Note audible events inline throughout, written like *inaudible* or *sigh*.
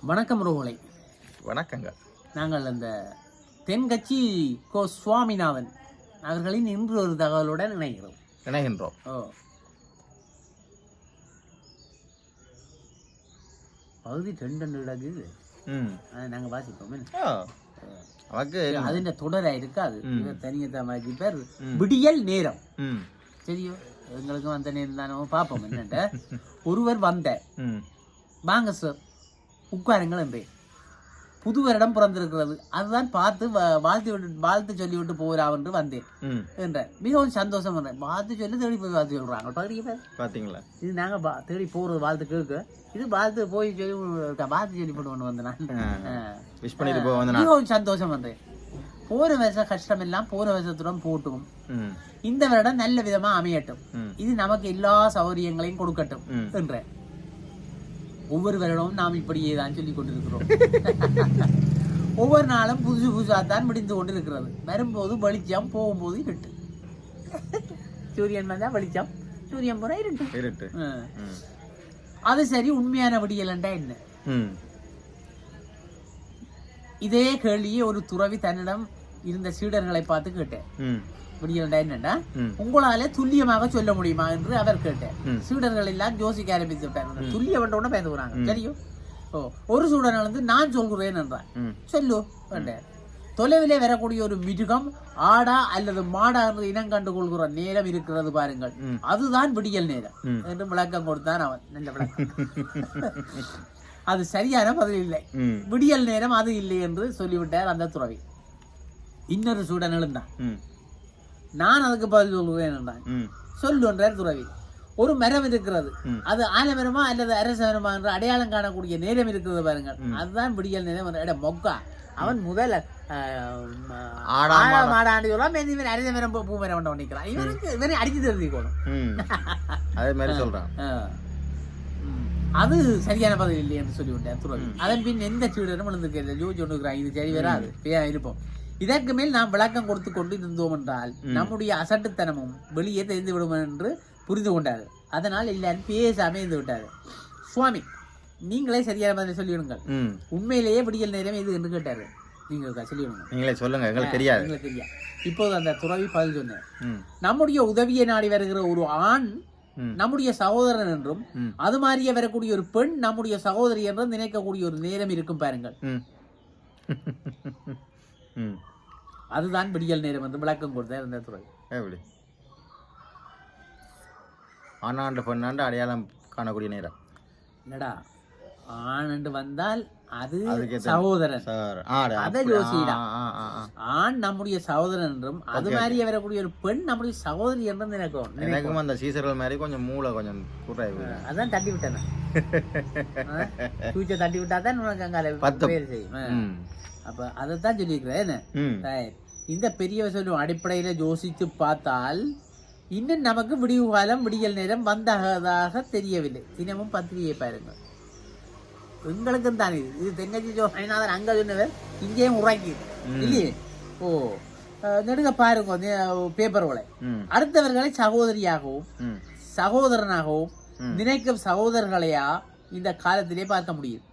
வணக்கம் ரோலை வணக்கங்க. நாங்கள் அந்த தென்கட்சி கோ சுவாமிநாதன் அவர்களின் இன்று ஒரு தகவலுடன் இணைகிறோம். இணைகின்றோம். ஓ. பகுதி ரெண்டு இடங்குது ம். அதை நாங்கள் வாசிப்போம். அவக்கு அதிന്റെ தொடரா இருக்காது. இவர் தனியத்தை மாற்றி பேர். விடியல் நேரம். சரியோ எங்களுக்கும் அந்த நேரம் தானோ. பார்ப்போம் என்னண்ட ஒருவர் வந்த. வாங்க சார் உட்காருங்கள் என்றேன் புது வருடம் பிறந்திருக்கிறது. அதுதான் பார்த்து வாழ்த்து விட்டு வாழ்த்து சொல்லி விட்டு போகிறான் என்று வந்தேன். ம். என்ற மிகவும் சந்தோஷம் என்றேன் வாழ்த்து சொல்லி தேடி போய் வாழ்த்து பாரு. பார்த்தீங்களா? இது நாங்க பா- தேடி போறது வாழ்த்து கேட்க இது வாழ்த்து போய் சொல்லி வாழ்த்து சொல்லி போட்டு கொண்டு வந்தேன் மிகவும் சந்தோஷம் என்றேன் போன வருஷம் கஷ்டம் எல்லாம் போன வருஷத்துடன் போட்டும். இந்த வருடம் நல்ல விதமா அமையட்டும். இது நமக்கு எல்லா சௌகரியங்களையும் கொடுக்கட்டும். ம். ஒவ்வொரு வருடமும் நாம் இப்படியே தான் சொல்லிக் கொண்டிருக்கிறோம். ஒவ்வொரு நாளும் புதுசு புதுசாக தான் முடிந்து கொண்டிருக்கிறது. வரும்போது வெளிச்சம் போகும்போது இருட்டு. சூரியன் வந்தா வெளிச்சம் சூரியன் போற இருட்டு. இருட்டு. அது சரி உண்மையான விடியலண்டா என்ன? இதே கேள்வியை ஒரு துறவி தன்னிடம் இருந்த சீடர்களை பார்த்து கேட்டேன். ம் விடியலண்டா என்னண்டா உங்களால துல்லியமாக சொல்ல முடியுமா என்று அவர் கேட்டார். சீடர்கள் எல்லாம் யோசிக்க ஆரம்பித்து விட்டார். துல்லியம் உடனே பேச போறாங்க சரியோ ஓ ஒரு சூடன் வந்து நான் சொல்கிறேன் என்றான் சொல்லு என்றார். தொலைவிலே வரக்கூடிய ஒரு மிருகம் ஆடா அல்லது மாடா என்று இனம் கண்டு கொள்கிற நேரம் இருக்கிறது பாருங்கள். அதுதான் விடியல் நேரம். என்று விளக்கம் கொடுத்தான் அவன். நல்ல விளக்கம். அது சரியான பதில் இல்லை. விடியல் நேரம் அது இல்லை என்று சொல்லிவிட்டார் அந்த துறவி. இன்னொரு சூடன் எழுந்தான் நான் அதுக்கு பதில் சொல்கிறேன் என்றான் ம். சொல்லு என்றார் துறவி. ஒரு மரம் இருக்கிறது. அது ஆலமரமா அல்லது அரச மரமா என்று அடையாளம் காணக்கூடிய நேரம் இருக்கிறது பாருங்கள். அதுதான் விடியல் நேரம் எட மொக்கா. அவன் முதல்ல மாடாண்டு சொல்லலாம் இவன் அரச மரம் பூ மரம் கொண்டு நிற்கிறான் இவனுக்கு இவனை அடிச்சு தெரிஞ்சுக்கணும் ம். அதே மாதிரி சொல்றான். அது சரியான பதில் இல்லை என்று சொல்லிவிட்டார் துறவி. அதன் பின் எந்த சீடரும் விழுந்திருக்கிறது ஜோஜி ஒன்றுக்கிறான் இது சரி வராது. இருப்போம். இதற்கு மேல் நாம் விளக்கம் கொடுத்து கொண்டு இருந்தோம் என்றால் நம்முடைய அசட்டுத்தனமும் வெளியே தெரிந்து விடும் என்று புரிந்து கொண்டார். அதனால் எல்லாரும் பேசாம இருந்து விட்டார். சுவாமி நீங்களே சரியான பதிலை சொல்லிவிடுங்கள். உண்மையிலேயே விடியல் நேரம் இது என்று கேட்டாரு. நீங்க சொல்லிவிடுங்க நீங்களே சொல்லுங்க எங்களுக்கு தெரியாது. எங்களுக்கு தெரியாது. இப்போது அந்த துறவி பதில் சொன்னார். நம்முடைய உதவியை நாடி வருகிற ஒரு ஆண். நம்முடைய சகோதரன் என்றும். அது மாதிரியே வரக்கூடிய ஒரு பெண் நம்முடைய சகோதரி என்றும் நினைக்கக்கூடிய ஒரு நேரம் இருக்கும் பாருங்கள். *laughs* அதுதான் விடியல் நேரம் என்று விளக்கம் கொடுத்தார் இந்த துறை. எப்படி ஆனாண்டு பெண்ணாண்டு அடையாளம் காணக்கூடிய நேரம். என்னடா? ஆண் என்று வந்தால் அது சகோதரன். அதை யோசிடா. ஆண் நம்முடைய சகோதரன் என்றும் அது மாதிரியே வரக்கூடிய ஒரு பெண் நம்முடைய சகோதரி என்றும் நினைக்கும் எனக்கும் அந்த சீசர்கள் மாதிரி கொஞ்சம் மூளை கொஞ்சம் குறைவு அதான் தட்டி விட்டேன் ஃபியூச்சர் *laughs* தட்டி விட்டா தான் உனக்கு அங்கே பத்து. வேலை செய்யும். அப்ப அதைத்தான் சொல்லியிருக்கிறேன் என்ன. இந்த பெரியவர் சொல்லும் அடிப்படையில யோசித்து பார்த்தால் இன்னும் நமக்கு விடிவு காலம் விடியல் நேரம் வந்ததாக தெரியவில்லை. தினமும் பத்திரிகை பாருங்க எங்களுக்கும் தான் இது. இது தெங்கச்சி ஜோநாதன் அங்க சொன்னவர் இங்கேயும் உறக்கி இல்லையே? ஓ நெடுங்க பாருங்க பேப்பர்களை ம். அடுத்தவர்களை சகோதரியாகவும் சகோதரனாகவும். நினைக்கும் சகோதரர்களையா இந்த காலத்திலே பார்க்க முடியும்.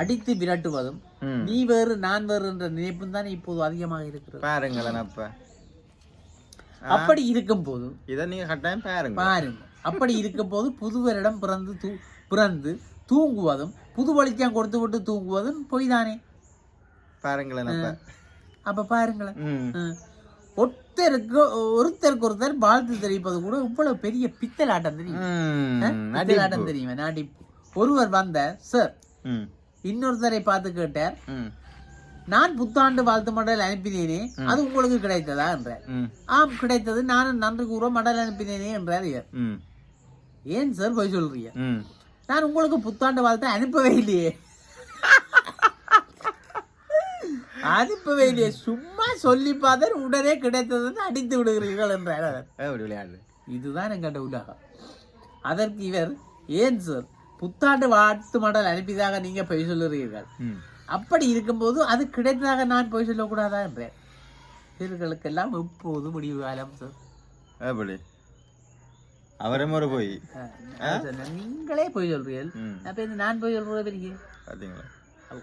அடித்து விரட்டுவதும் நீ வேறு நான் வேறு என்ற நினைப்பும் தான் இப்போது அதிகமாக இருக்கிறது. பாருங்களேன் அப்ப. அப்படி இருக்கும் போது இதை நீங்க கட்டாயம் பாருங்க. பாருங்க. அப்படி இருக்கும் போது புதுவரிடம் பிறந்து தூ பிறந்து தூங்குவதும் புது வெளிச்சம் கொடுத்து விட்டு தூங்குவதும் பொய் தானே பாருங்களேன் அப்ப. அப்ப பாருங்களேன். ஒருத்தருக்கு ஒருத்தருக்கு ஒருத்தர் வாழ்த்து தெரிவிப்பது கூட இவ்வளவு பெரிய பித்தலாட்டம் தெரியும்? ம். பித்தலாட்டம் தெரியும்? நாட்டிப்பு ஒருவர் வந்த சார் இன்னொருத்தரை பார்த்து கேட்டார் நான் புத்தாண்டு வாழ்த்து மடல் அனுப்பினேனே அது உங்களுக்கு கிடைத்ததா? என்றார். ஆம் கிடைத்தது. நானும் நன்றி கூற மடல் அனுப்பினேனே என்றார் இவர். ஏன் சார் போய் சொல்றீங்க? நான் உங்களுக்கு புத்தாண்டு வாழ்த்து அனுப்பவே இல்லையே. *laughs* அனுப்பவே இல்லையே. சும்மா சொல்லி பார்த்தார் உடனே கிடைத்ததுன்னு அடித்து விடுகிறீர்கள் என்றார் அவர். இதுதான் எங்கள்ட உலகம். அதற்கு இவர் ஏன் சார் புத்தாண்டு வாழ்த்து மடல் அனுப்பியதாக நீங்க பொய் சொல்லுறீர்கள். அப்படி இருக்கும்போது அது கிடைத்ததாக நான் பொய் சொல்லக்கூடாதா என்றேன் இவர்களுக்கெல்லாம் எப்போது முடிவு காலம் சார் எப்படி அவரும் ஒரு போய். நீங்களே போய் சொல்றீர்கள். அப்ப இந்த நான் போய் சொல்றது பெரிய?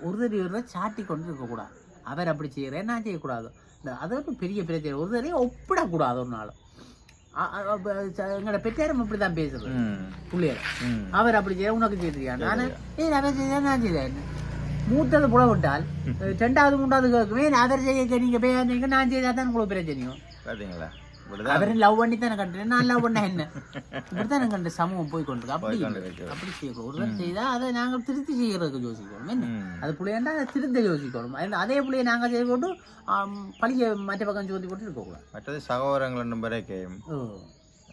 ஒரு தடவை ஒரு தடவை சாட்டி கொண்டு இருக்கக்கூடாது அவர் அப்படி செய்கிறேன் நான் செய்யக்கூடாது. அது ஒரு பெரிய பிரச்சனை. ஒரு தடவை ஒப்பிடக்கூடாது ஒரு எங்களோட பெற்றாரும் இப்படி தான் பேசுறது பிள்ளையர். அவர் அப்படி செய்ய உனக்கு செய்தியா நான் ஏன் அவர் செய்ய நான் செய்தேன். மூத்தது புல விட்டால் ரெண்டாவது மூன்றாவது கேட்குமே அவர் செய்ய நீங்க பேசுறீங்க நான் செய்தா தான் உங்களுக்கு பிரச்சனையும். பார்த்தீங்களா இப்படிதான் அவரை லவ் பண்ணி தானே கட்டுறேன் நான் லவ் பண்ண என்ன இப்படித்தான் கண்ட சமூகம் போய் கொண்டிருக்கு அப்படி கொண்டு. அப்படி செய்யக்கூடாது ஒரு தடவை செய்தா அதை நாங்கள் திருத்தி செய்யறதுக்கு யோசிக்கணும் என்ன அது புள்ளையாண்டா அதை திருத்த யோசிக்கணும் அது- அதே புள்ளைய நாங்கள் செய்து போட்டு பழிய மற்ற பக்கம் சோதி போட்டு இருக்கக்கூடாது மற்றது சகோதரங்கள் வரைக்கும்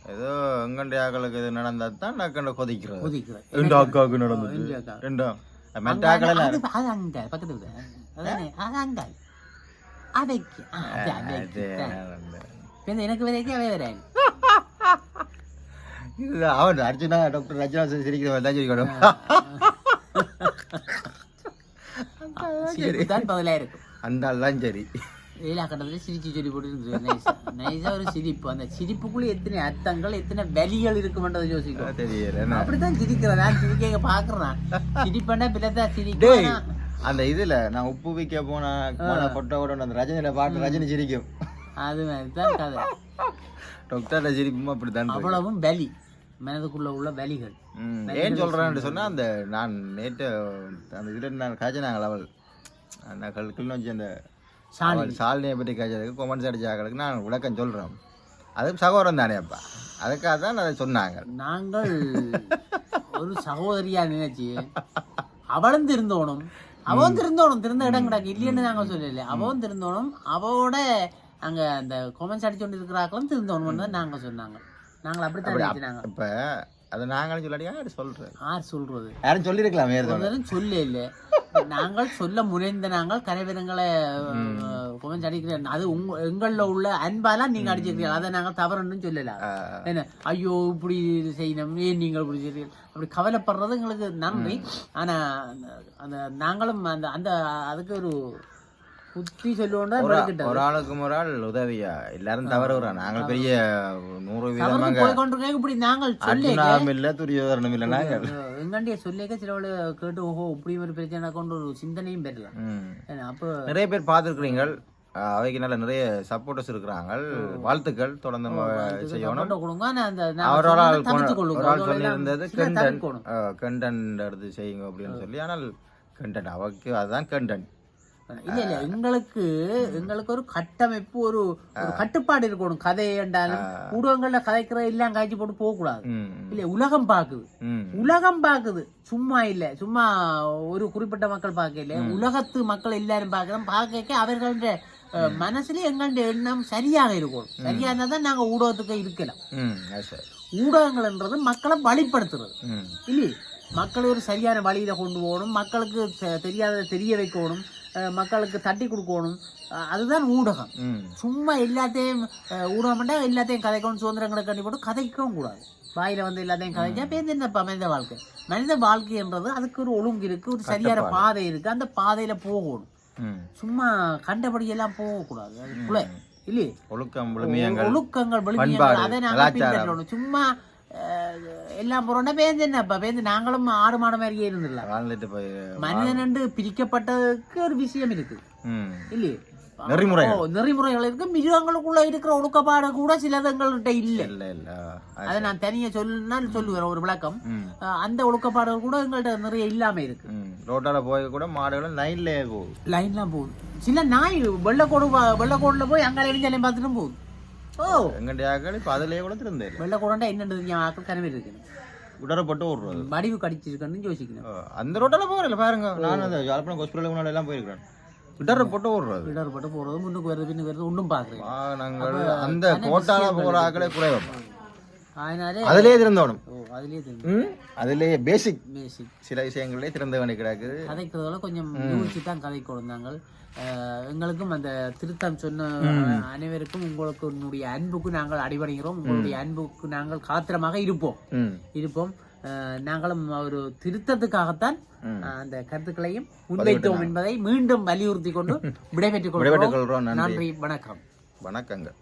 ஏதோ எங்கண்டைய ஆக்களுக்கு இது நடந்தா தான் நான் கொதிக்கிறது ஒதுக்குறேன் ரெண்டு அக்காவுக்கு நடந்தது. ரெண்டும் மற்ற ஆக்கள் அது அங்க பக்கத்துல. அதானே அது அங்க அவைக்கு ஆ, அது இந்த எனக்கு அவை வராது இது அவன் அர்ஜுனா டாக்டர் ரஜினா சிரிக்கிற மாதிரி தான் சிரிக்கணும். சிரிப்பு தான் இருக்கும். அந்த ஆள் தான் சரி. எல்லா கட்டத்துல சிரிச்சு சொல்லி போட்டு இருந்துச்சு நைஸா நைஸா ஒரு சிரிப்பு. அந்த சிரிப்புக்குள்ள எத்தனை அர்த்தங்கள் எத்தனை வலிகள் இருக்குமென்றதை யோசிக்கும். தெரியல அப்படித்தான் சிரிக்கிறேன். நான் சிரிக்க பாக்குறேன்? சிரிப்பேன்னா பிள்ளைதான் டேய் சிரிக்கிறேன் அந்த இதுல நான் உப்பு போன போன பொட்டை கூட அந்த ரஜினியில பாட்டு ரஜினி சிரிக்கும். அது மாதிரி தான் கதை டாக்டர் சிரிப்பும் அப்படித்தான். அவ்வளவும் வலி மனதுக்குள்ள உள்ள வலிகள் ஏன் சொல்றேன்னு சொன்னா அந்த நான் நேற்று அந்த இதுல நான் காய்ச்சினாங்க அவள். அந்த கல் கிளிநொச்சி அந்த அவள் சாலினியை பற்றி காய்ச்சதுக்கு கொமெண்ட்ஸ் அடிச்சாங்களுக்கு நான் விளக்கம் சொல்றேன். அது சகோதரம் தானே அப்பா. அதுக்காக தான் அதை சொன்னாங்க. நாங்கள் ஒரு சகோதரியா நினைச்சு அவளும் திருந்தோணும் அவன் திருந்தோணும் திருந்த இடம் கிடக்கு இல்லைன்னு நாங்க சொல்லல. அவன் திருந்தோணும் அவளோட அங்க அந்த கொமெண்ட்ஸ் அடிச்சு கொண்டு இருக்கிறாக்களும் திருந்தோணும் தான் நாங்க சொன்னாங்க. நாங்கள் அப்படித்தான் நினைச்சினாங்க இப்ப அதை நாங்களும் சொல்லாடியா யாரு சொல்றேன் யார் சொல்றது? யாரும் சொல்லியிருக்கலாம் வேறு சொல்ல இல்லை நாங்கள் சொல்ல முனைந்த நாங்கள் கரைவிதங்களை கொமெண்ட்ஸ் அடிக்கிறேன் அது உங்க எங்களில் உள்ள அன்பாலாம் நீங்க அடிச்சிருக்கீங்க. அதை நாங்கள் தவறுன்னு சொல்லல. என்ன? ஐயோ இப்படி செய்யணும். ஏன் நீங்கள் இப்படி அப்படி கவலைப்படுறது எங்களுக்கு நன்றி. ஆனா அந்த நாங்களும் அந்த அந்த அதுக்கு ஒரு சொல்லுவோம்னா வழிகிட்டது ஒரு ஆளுக்கு ஒரு ஆள் உதவியா? எல்லாரும் தவறுறான் நாங்கள் பெரிய நூறு வீதமாக போய் கொண்டிருக்கேன். இப்படி நாங்கள் அர்ஜுனாவும் இல்ல துரியோதரனும் இல்ல நாங்கள். எங்காண்டிய சொல்லிக்க சிலவள கேட்டு ஓஹோ இப்படி ஒரு பிரச்சனை கொண்டு ஒரு சிந்தனையும் பெறலாம் அப்போ நிறைய பேர் பார்த்துருக்குறீங்க அவைக்கு நல்ல நிறைய சப்போர்ட்டர்ஸ் இருக்கிறாங்க வாழ்த்துக்கள். தொடர்ந்து செய்யணும். போட்டோ கொடுங்க. ஆனா அந்த நான் அவர் ஒரு ஆள் சொல்லியிருந்தது சில கண்டென்ட் எடுத்து செய்யுங்க அப்படின்னு சொல்லி. ஆனால் கண்டென்ட் அவருக்கு அதுதான் கண்டென்ட். இல்ல இல்ல எங்களுக்கு எங்களுக்கு ஒரு கட்டமைப்பு ஒரு ஒரு கட்டுப்பாடு இருக்கணும். கதை என்றாலும் ஊடகங்கள்ல கதைக்கிற எல்லாம் காய்ச்சி போட்டு போக கூடாது இல்ல உலகம் பாக்குது உலகம் பாக்குது சும்மா இல்ல சும்மா ஒரு குறிப்பிட்ட மக்கள் பார்க்கல. உலகத்து மக்கள் எல்லாரும் பாக்குறோம் பார்க்க அவர்களுடைய அஹ், மனசுல எங்களுடைய எண்ணம் சரியாக இருக்கணும் சரியா இருந்தா தான் நாங்க ஊடகத்துக்கு இருக்கலாம். ஊடகங்கள்ன்றது மக்களை வழிப்படுத்துறது. இல்லையே? மக்களை ஒரு சரியான வழியில கொண்டு போகணும். மக்களுக்கு தெரியாததை தெரிய வைக்கணும். மக்களுக்கு தட்டி கொடுக்கணும். அதுதான் ஊடகம். சும்மா எல்லாத்தையும் அஹ், ஊடகம் பண்ணா எல்லாத்தையும் கதைக்கணும் சுதந்திரங்களை கண்டி போட்டு கதைக்கவும் கூடாது. வாயில வந்து எல்லாத்தையும் கதைச்சா பேருந்து என்னப்பா மனித வாழ்க்கை. மனித வாழ்க்கைன்றது அதுக்கு ஒரு ஒழுங்கு இருக்கு ஒரு சரியான பாதை இருக்கு. அந்த பாதையில போகணும். சும்மா கண்டபடி எல்லாம் போகக்கூடாது. அது புலை இல்லையே? ஒழுக்கம் ஒழுக்கங்கள் அதை நாங்கள். பின்பற்றணும். சும்மா எல்லாம் போறோம்னா பேருந்து என்னப்பா பேருந்து நாங்களும் ஆடு மாடு மாதிரியே போய் மனிதன் என்று பிரிக்கப்பட்டதுக்கு ஒரு விஷயம் இருக்கு இல்லையே நெறிமுறைகள். ஓ, நெறிமுறைகள் இருக்கு மிருகங்களுக்குள்ள இருக்கிற ஒழுக்கப்பாடு கூட சிலது எங்கள்கிட்ட இல்ல இல்ல இல்ல அதை நான் தனியா சொல்லுனா சொல்லுவேன் ஒரு விளக்கம் அந்த ஒழுக்கப்பாடுகள் கூட எங்கள்கிட்ட நிறைய இல்லாம இருக்கு ரோட்டால போய் கூட மாடுகளும் நைன்லேயே போகுது லைன்லாம் போகுது சில நாய் வெள்ளக்கோடு வெள்ளக்கோடுல போய் அங்கே எரிஞ்சாலையும் பார்த்துட்டு போகுது ஆக்கள் இப்போ அதிலேயே கூட திருந்தே இல்லை வெள்ளக்கோடா என்னன்றது என் ஆக்கள் கனவு இருக்கு உடறப்பட்டு ஓடுறது கடிச்சிருக்கேன்னு யோசிக்கணும் அந்த ரோட்டால போகிறல பாருங்க நான் அந்த யாழ்ப்பாணம் ஹாஸ்பிட்டலுக்கு முன்னாடி எல்லாம் போயிருக்கிறேன் உடறப்பட்டு ஓடுறது இடர்பட்டு போறது முன்னுக்கு வருது பின்னுக்கு வருது ஒன்றும் பார்க்குறேன் அந்த கோட்டால போகிற ஆக்களே குறைவா அதனாலே அதிலே திருந்தோணும் ஓ அதுலயே தெரியும் ம்? அதிலேயே பேசிக் சில விஷயங்களே திறந்த வேண்டி கிடக்குது கதைக்கிறதெல்லாம் கொஞ்சம் யோசிச்சு தான் கதை கொடுந்தாங்க எங்களுக்கும் அந்த திருத்தம் சொன்ன அனைவருக்கும் உங்களுக்கு உன்னுடைய அன்புக்கு நாங்கள் அடிபணிகிறோம். உங்களுடைய அன்புக்கு நாங்கள் காத்திரமாக இருப்போம். இருப்போம். நாங்களும் ஒரு திருத்தத்துக்காகத்தான் அந்த கருத்துக்களையும் முன்வைத்தோம் என்பதை மீண்டும் வலியுறுத்தி கொண்டு *laughs* விடைபெற்றுக் கொள்கிறோம். நன்றி. வணக்கம். வணக்கங்கள்.